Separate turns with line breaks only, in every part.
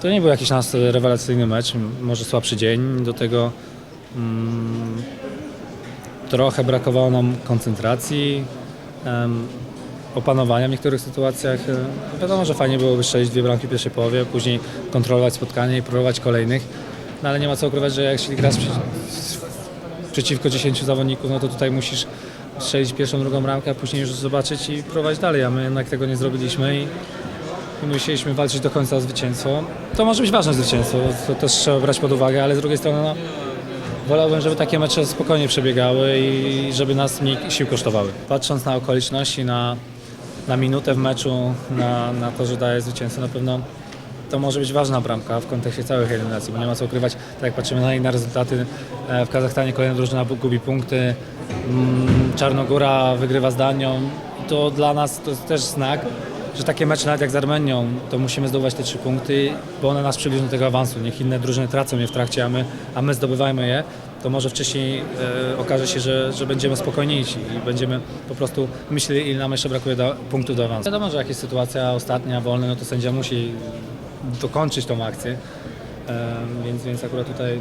To nie był jakiś nas rewelacyjny mecz, może słabszy dzień. Do tego mm, trochę brakowało nam koncentracji, opanowania w niektórych sytuacjach. E, Wiadomo, że fajnie byłoby strzelić dwie bramki w pierwszej połowie, później kontrolować spotkanie i próbować kolejnych. No ale nie ma co ukrywać, że jeśli grasz przy, przeciwko 10 zawodników, no to tutaj musisz strzelić pierwszą, drugą bramkę, a później już zobaczyć i próbować dalej, a my jednak tego nie zrobiliśmy i musieliśmy walczyć do końca o zwycięstwo. To może być ważne zwycięstwo, to też trzeba brać pod uwagę, ale z drugiej strony no, wolałbym, żeby takie mecze spokojnie przebiegały i żeby nas mniej sił kosztowały. Patrząc na okoliczności, na, na minutę w meczu, na, na to, że daje zwycięstwo, na pewno to może być ważna bramka w kontekście całych eliminacji, bo nie ma co ukrywać, tak jak patrzymy na inne rezultaty, e, w Kazachstanie kolejna drużyna gubi punkty, mm, Czarnogóra wygrywa z Danią, to dla nas to jest też znak, że takie mecze nawet jak z Armenią, to musimy zdobywać te trzy punkty, bo one nas przybliżą do tego awansu. Niech inne drużyny tracą je w trakcie, a my, a my zdobywajmy je, to może wcześniej e, okaże się, że, że będziemy spokojniejsi i będziemy po prostu myśleli, ile nam jeszcze brakuje do, punktów do awansu. Wiadomo, że jak jest sytuacja ostatnia, wolna, no to sędzia musi dokończyć tą akcję, e, więc, więc akurat tutaj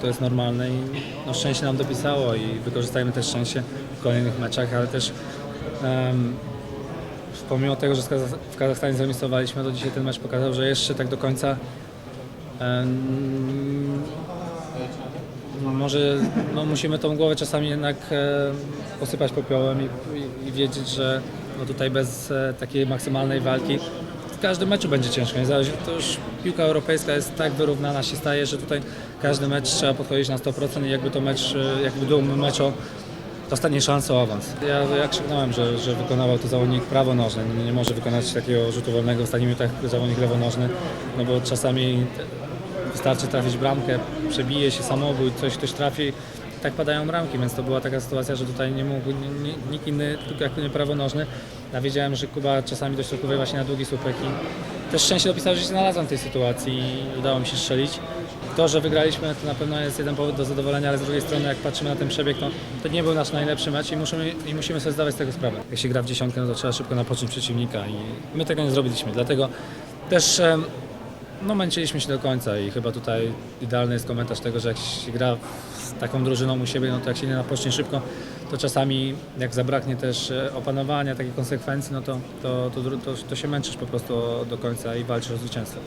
to jest normalne i no, szczęście nam dopisało i wykorzystajmy też szczęście w kolejnych meczach, ale też pomimo tego, że w Kazachstanie zremisowaliśmy, to dzisiaj ten mecz pokazał, że jeszcze tak do końca no może no musimy tą głowę czasami jednak e, posypać popiołem i, i, i wiedzieć, że no tutaj bez e, takiej maksymalnej walki w każdym meczu będzie ciężko. To już piłka europejska jest tak wyrównana się staje, że tutaj każdy mecz trzeba podchodzić na 100% i jakby to mecz, e, jakby był mecz o dostanie szansę o awans. Ja, ja krzyknąłem, że, że wykonywał to zawodnik prawonożny. Nie, nie może wykonać takiego rzutu wolnego w ostatnich minutach zawodnik lewonożny, no bo czasami wystarczy trafić bramkę, przebije się samobój, coś ktoś trafi, tak padają bramki, więc to była taka sytuacja, że tutaj nie mógł nie, nikt inny, tylko jak nie prawonożny. Ja wiedziałem, że Kuba czasami dośrodkowuje właśnie na długi słupek i też szczęście dopisało, że się znalazłem w tej sytuacji i udało mi się strzelić. To, że wygraliśmy, to na pewno jest jeden powód do zadowolenia, ale z drugiej strony, jak patrzymy na ten przebieg, to, to nie był nasz najlepszy mecz i musimy, i musimy sobie zdawać z tego sprawę. Jak się gra w dziesiątkę, no to trzeba szybko napocząć przeciwnika i my tego nie zrobiliśmy. Dlatego też no, męczyliśmy się do końca i chyba tutaj idealny jest komentarz tego, że jak się gra z taką drużyną u siebie, no to jak się nie napocznie szybko, to czasami jak zabraknie też e, opanowania, takiej konsekwencji, no to, to, to, to, to się męczysz po prostu do końca i walczysz o zwycięstwo.